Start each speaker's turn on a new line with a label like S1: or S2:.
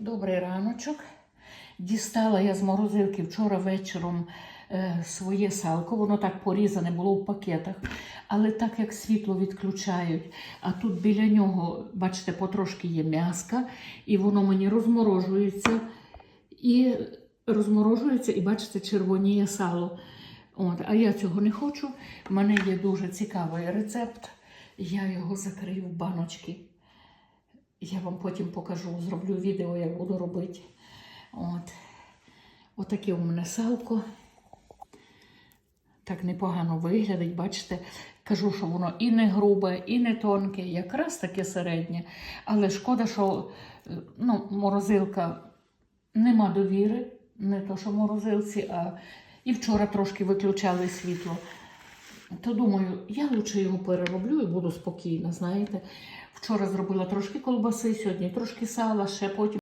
S1: Добрий раночок. Дістала я з морозилки вчора вечором е, своє салко. Воно так порізане було в пакетах. Але так як світло відключають, а тут біля нього, бачите, потрошки є м'яска, і воно мені розморожується. І розморожується, і бачите, червоніє сало. От, а я цього не хочу. У мене є дуже цікавий рецепт. Я його закрию в баночки. Я вам потім покажу, зроблю відео, як буду робити. От. Отаке у мене салко. Так непогано виглядить, бачите. Кажу, що воно і не грубе, і не тонке, якраз таке середнє. Але шкода, що е, ну, морозилка нема довіри, не то, що морозилці, а і вчора трошки виключали світло. То думаю, я лучше його перероблю і буду спокійна, знаєте. Вчора зробила трошки колбаси, сьогодні трошки сала, ще потім.